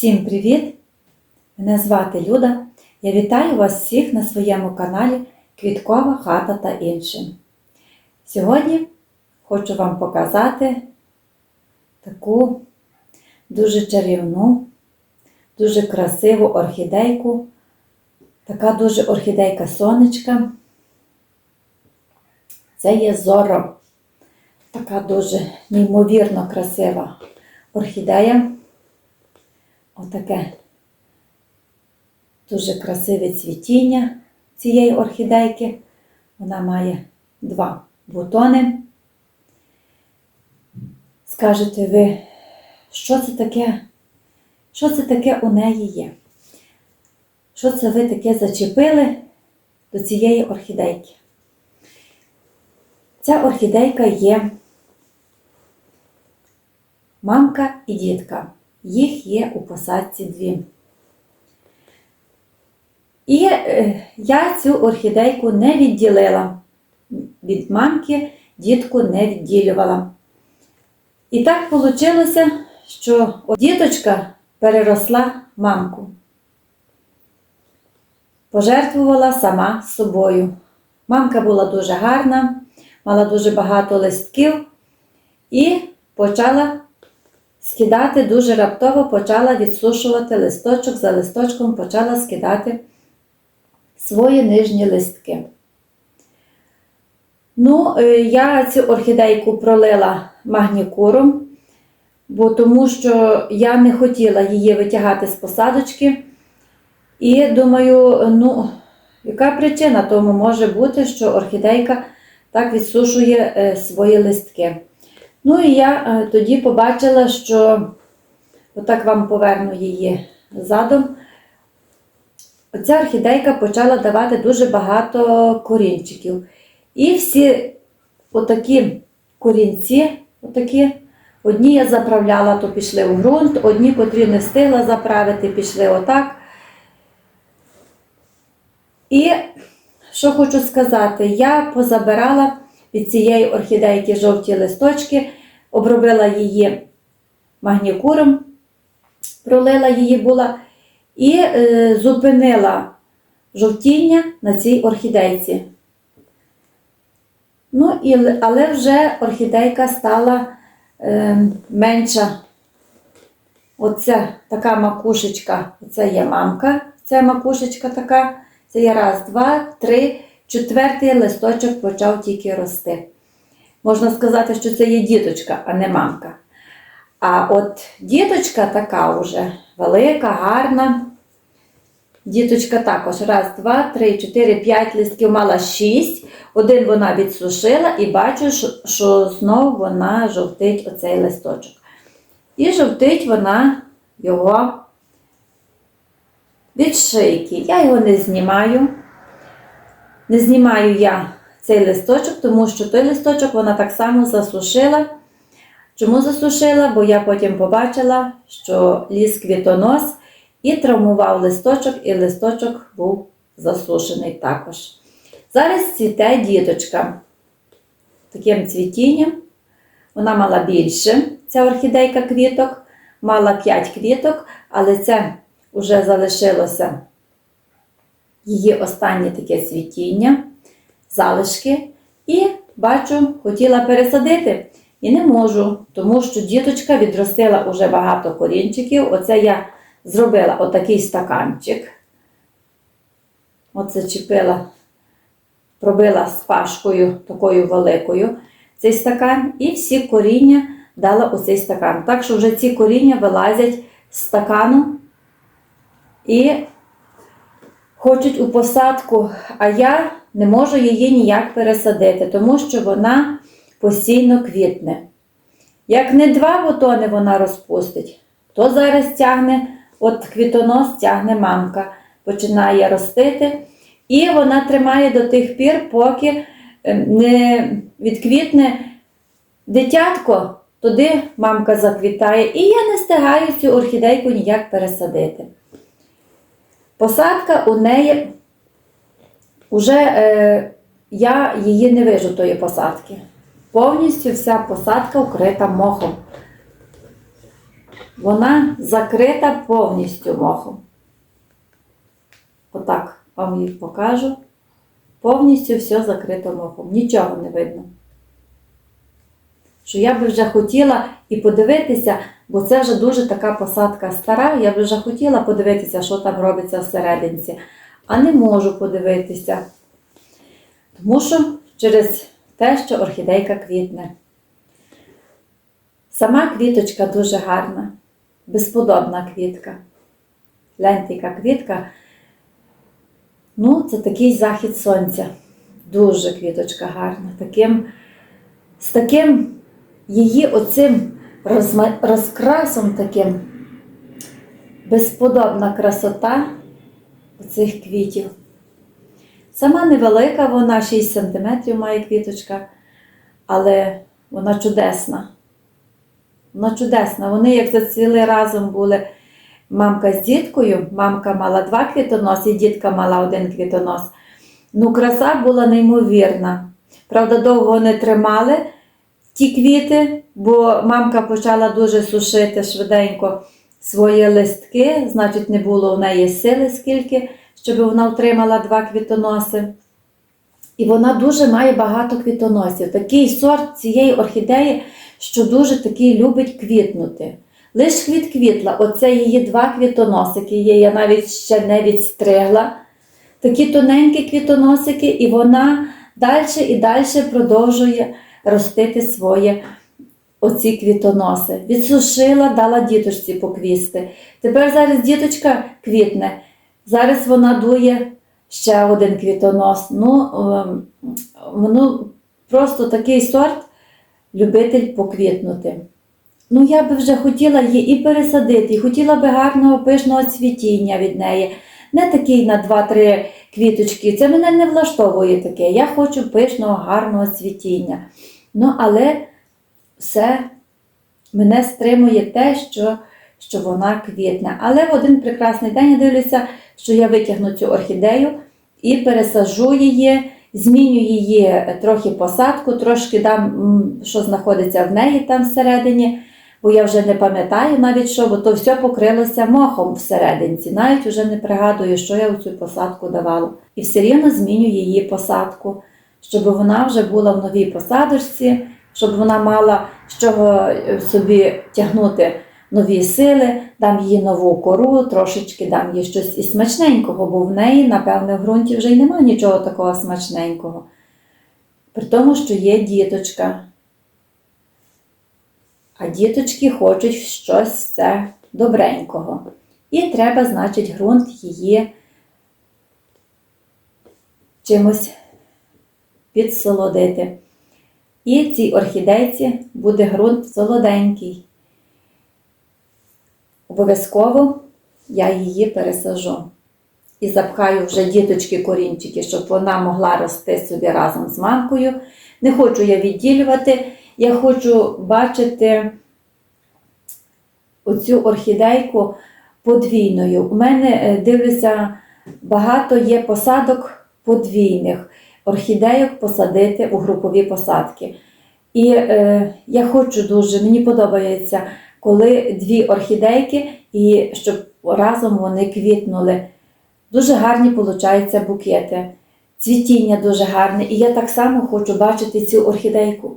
Всім привіт! Мене звати Люда. Я вітаю вас всіх на своєму каналі Квіткова хата та іншим. Сьогодні хочу вам показати таку дуже чарівну, дуже красиву орхідейку. Така дуже орхідейка сонечка. Це є зоро. Така дуже неймовірно красива орхідея. Отаке дуже красиве цвітіння цієї орхідейки. Вона має два бутони. Скажете ви, що це таке? Що це таке у неї є? Що це ви таке зачепили до цієї орхідейки? Ця орхідейка є мамка і дітка. Їх є у посадці дві. І е, я цю орхідейку не відділила. Від мамки дітку не відділювала. І так вийшло, що діточка переросла мамку. Пожертвувала сама собою. Мамка була дуже гарна, мала дуже багато листків і почала скидати дуже раптово, почала відсушувати листочок за листочком, почала скидати свої нижні листки. Ну, е, я цю орхідейку пролила магнікуром, бо тому що я не хотіла її витягати з посадочки. І думаю, ну, яка причина тому може бути, що орхідейка так відсушує е, свої листки. Ну і я е, тоді побачила, що отак вам поверну її задом. Оця орхідейка почала давати дуже багато корінчиків. І всі отакі корінці, отакі, одні я заправляла, то пішли у ґрунт, одні, котрі не встигла заправити, пішли отак. І що хочу сказати, я позабирала від цієї орхідейки жовті листочки, обробила її магнікуром, пролила її була і е, зупинила жовтіння на цій орхідейці. Ну, і, але вже орхідейка стала е, менша. Оце така макушечка, це є мамка, це макушечка така. Це є раз, два, три, четвертий листочок почав тільки рости. Можна сказати, що це є діточка, а не мамка. А от діточка така вже велика, гарна. Діточка також. Раз, два, три, чотири, п'ять листків мала шість. Один вона відсушила і бачу, що, знову вона жовтить оцей листочок. І жовтить вона його від шийки. Я його не знімаю. Не знімаю я цей листочок, тому що той листочок вона так само засушила. Чому засушила? Бо я потім побачила, що ліс квітонос і травмував листочок, і листочок був засушений також. Зараз цвіте діточка таким цвітінням. Вона мала більше, ця орхідейка квіток, мала 5 квіток, але це вже залишилося її останнє таке цвітіння, залишки. І бачу, хотіла пересадити. І не можу, тому що діточка відростила уже багато корінчиків. Оце я зробила отакий стаканчик. Оце чіпила, пробила з пашкою такою великою цей стакан, і всі коріння дала у цей стакан. Так що вже ці коріння вилазять з стакану і хочуть у посадку, а я не можу її ніяк пересадити, тому що вона постійно квітне. Як не два бутони вона розпустить, то зараз тягне, от квітонос тягне мамка, починає ростити. І вона тримає до тих пір, поки не відквітне дитятко, туди мамка заквітає. І я не стигаю цю орхідейку ніяк пересадити. Посадка у неї вже е, я її не вижу тої посадки. Повністю вся посадка вкрита мохом. вона закрита повністю мохом. Отак вам їх покажу. Повністю все закрито мохом. Нічого не видно. Що я би вже хотіла і подивитися, бо це вже дуже така посадка стара, я би вже хотіла подивитися, що там робиться всерединці, а не можу подивитися. Тому що через те, що орхідейка квітне. Сама квіточка дуже гарна, безподобна квітка. Гляньте, квітка. Ну, це такий захід сонця. Дуже квіточка гарна. Таким, з таким її оцим розма- розкрасом таким безподобна красота оцих квітів. Сама невелика, вона 6 см має квіточка, але вона чудесна. Вона чудесна. Вони як зацвіли разом були мамка з діткою. Мамка мала два квітоноси, і дітка мала один квітонос. Ну, краса була неймовірна. Правда, довго не тримали ті квіти, бо мамка почала дуже сушити швиденько свої листки, значить, не було в неї сили скільки, щоб вона отримала два квітоноси. І вона дуже має багато квітоносів. Такий сорт цієї орхідеї, що дуже такий любить квітнути. Лиш квіт квітла, оце її два квітоносики є, я навіть ще не відстригла. Такі тоненькі квітоносики, і вона далі і далі продовжує ростити свої оці квітоноси. Відсушила, дала діточці поквісти. Тепер зараз діточка квітне. Зараз вона дує ще один квітонос. Ну, ну, просто такий сорт любитель поквітнути. Ну, я би вже хотіла її і пересадити, і хотіла би гарного пишного цвітіння від неї. Не такий на 2-3 квіточки. Це мене не влаштовує таке. Я хочу пишного, гарного цвітіння. Ну, але все мене стримує те, що, що вона квітне. Але в один прекрасний день я дивлюся, що я витягну цю орхідею і пересаджу її, зміню її трохи посадку, трошки дам, що знаходиться в неї там всередині, бо я вже не пам'ятаю навіть що, бо то все покрилося мохом всерединці. Навіть вже не пригадую, що я в цю посадку давала. І все рівно зміню її посадку, щоб вона вже була в новій посадочці, щоб вона мала з чого е, собі тягнути нові сили, дам їй нову кору, трошечки дам їй щось і смачненького, бо в неї, напевне, в ґрунті вже й немає нічого такого смачненького. При тому, що є діточка. А діточки хочуть щось це добренького. І треба, значить, ґрунт її чимось підсолодити. І цій орхідейці буде ґрунт солоденький. Обов'язково я її пересажу. І запхаю вже діточки корінчики, щоб вона могла рости собі разом з мамкою. Не хочу я відділювати, я хочу бачити оцю орхідейку подвійною. У мене е, дивлюся, багато є посадок подвійних. Орхідейок посадити у групові посадки. І е, я хочу дуже, мені подобається, коли дві орхідейки, і щоб разом вони квітнули. Дуже гарні получаються букети. Цвітіння дуже гарне. І я так само хочу бачити цю орхідейку,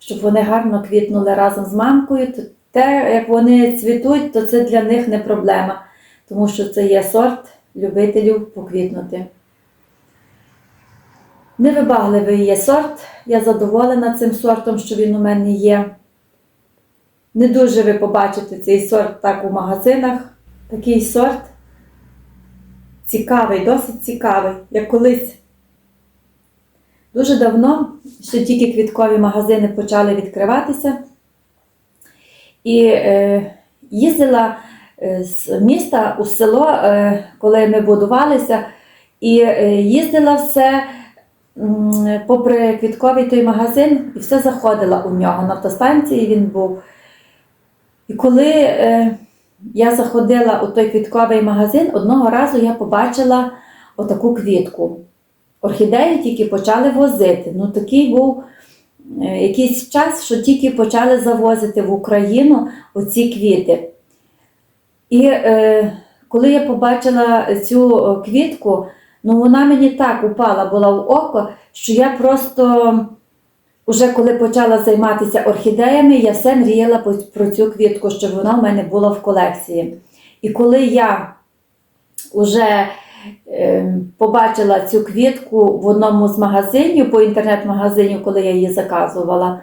щоб вони гарно квітнули разом з мамкою. Те, як вони цвітуть, то це для них не проблема, тому що це є сорт любителів поквітнути. Невибагливий є сорт. Я задоволена цим сортом, що він у мене є. Не дуже ви побачите цей сорт так у магазинах. Такий сорт цікавий, досить цікавий, як колись. Дуже давно, ще тільки квіткові магазини почали відкриватися. І е, їздила е, з міста у село, е, коли ми будувалися, і е, їздила все попри квітковий той магазин, і все заходила у нього. На автостанції він був. І коли е, я заходила у той квітковий магазин, одного разу я побачила отаку квітку. Орхідеї тільки почали возити. Ну, такий був е, якийсь час, що тільки почали завозити в Україну оці квіти. І е, коли я побачила цю е, квітку, ну вона мені так упала була в око, що я просто, вже коли почала займатися орхідеями, я все мріяла про цю квітку, щоб вона в мене була в колекції. І коли я вже побачила цю квітку в одному з магазинів, по інтернет-магазинів, коли я її заказувала,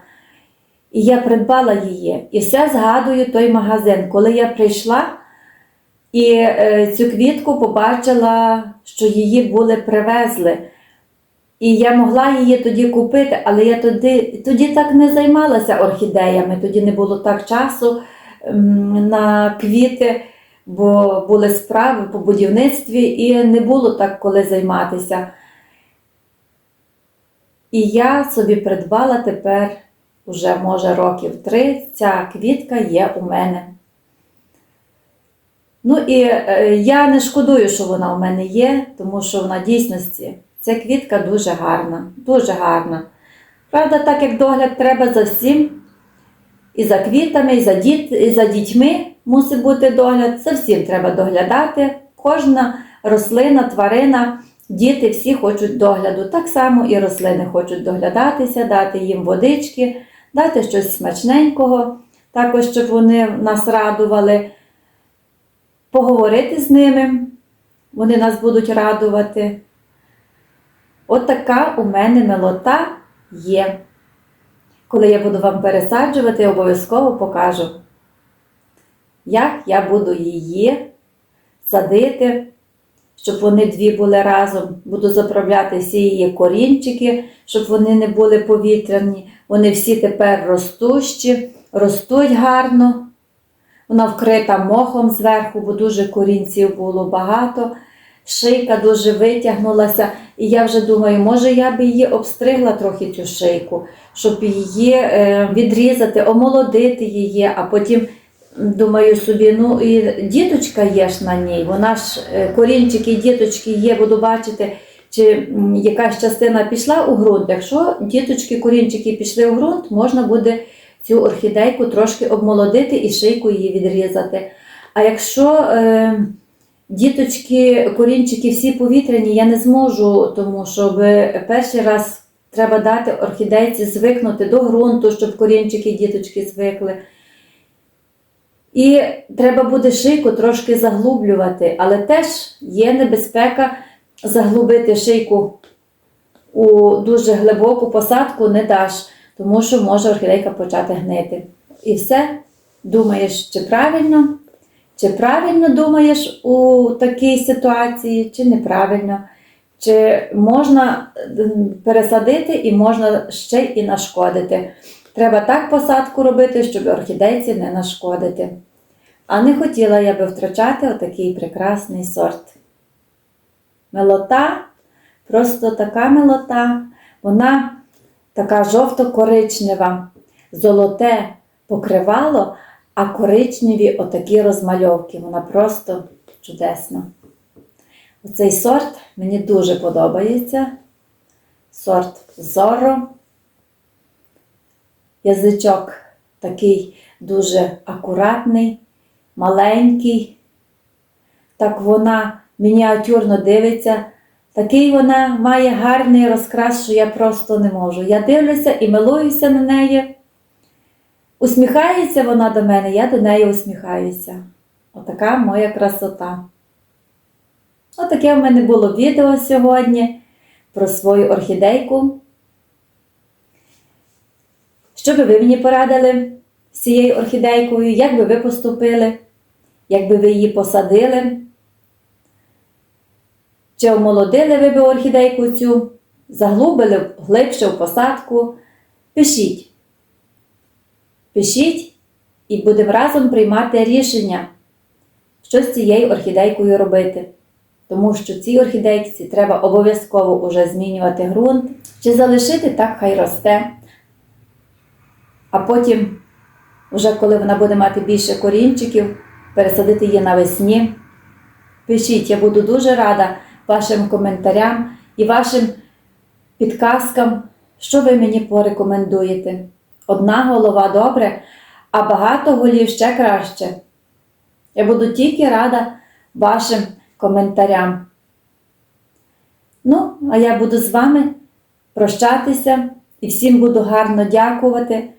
і я придбала її. І все згадую той магазин. Коли я прийшла і е, цю квітку побачила, що її були привезли. І я могла її тоді купити, але я тоді, тоді так не займалася орхідеями, тоді не було так часу на квіти, бо були справи по будівництві і не було так коли займатися. І я собі придбала тепер, уже може років три, ця квітка є у мене. Ну і е, я не шкодую, що вона у мене є, тому що вона дійсності ця квітка дуже гарна, дуже гарна. Правда, так як догляд треба за всім, і за квітами, і за, діт, і за дітьми мусить бути догляд. За всім треба доглядати. Кожна рослина, тварина, діти всі хочуть догляду. Так само і рослини хочуть доглядатися, дати їм водички, дати щось смачненького, також щоб вони нас радували, поговорити з ними, вони нас будуть радувати. От така у мене милота є. Коли я буду вам пересаджувати, обов'язково покажу, як я буду її садити, щоб вони дві були разом. Буду заправляти всі її корінчики, щоб вони не були повітряні. Вони всі тепер ростущі, ростуть гарно. Вона вкрита мохом зверху, бо дуже корінців було багато. Шийка дуже витягнулася, і я вже думаю, може я би її обстригла трохи цю шийку, щоб її е, відрізати, омолодити її, а потім думаю собі, ну і діточка є ж на ній, вона ж е, корінчики діточки є, буду бачити, чи якась частина пішла у ґрунт. Якщо діточки, корінчики пішли у ґрунт, можна буде цю орхідейку трошки обмолодити і шийку її відрізати. А якщо е, діточки, корінчики всі повітряні, я не зможу, тому що перший раз треба дати орхідейці звикнути до ґрунту, щоб корінчики діточки звикли. І треба буде шийку трошки заглублювати, але теж є небезпека заглубити шийку у дуже глибоку посадку не даш, тому що може орхідейка почати гнити. І все, думаєш, чи правильно, чи правильно думаєш у такій ситуації, чи неправильно, чи можна пересадити і можна ще і нашкодити. Треба так посадку робити, щоб орхідейці не нашкодити. А не хотіла я би втрачати отакий прекрасний сорт. Милота, просто така милота, вона така жовто-коричнева, золоте покривало, а коричневі отакі розмальовки. Вона просто чудесна. Оцей сорт мені дуже подобається. Сорт Зоро. Язичок такий дуже акуратний, маленький. Так вона мініатюрно дивиться. Такий вона має гарний розкрас, що я просто не можу. Я дивлюся і милуюся на неї. Усміхається вона до мене, я до неї усміхаюся. Отака моя красота. Отаке в мене було відео сьогодні про свою орхідейку. Що би ви мені порадили з цією орхідейкою? Як би ви поступили? Як би ви її посадили? Чи омолодили ви би орхідейку цю? Заглубили глибше в посадку? Пишіть. Пишіть і будемо разом приймати рішення, що з цією орхідейкою робити. Тому що цій орхідейці треба обов'язково уже змінювати ґрунт, чи залишити так, хай росте. А потім, вже коли вона буде мати більше корінчиків, пересадити її навесні. Пишіть, я буду дуже рада вашим коментарям і вашим підказкам, що ви мені порекомендуєте. Одна голова добре, а багато голів ще краще. Я буду тільки рада вашим коментарям. Ну, а я буду з вами прощатися і всім буду гарно дякувати.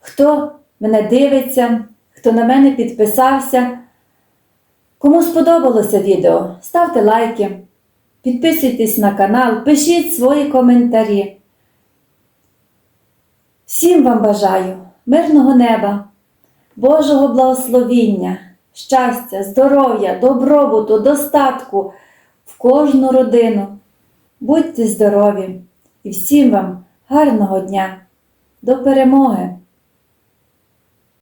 Хто мене дивиться, хто на мене підписався. Кому сподобалося відео, ставте лайки, підписуйтесь на канал, пишіть свої коментарі. Всім вам бажаю мирного неба, Божого благословіння, щастя, здоров'я, добробуту, достатку в кожну родину. Будьте здорові і всім вам гарного дня. До перемоги!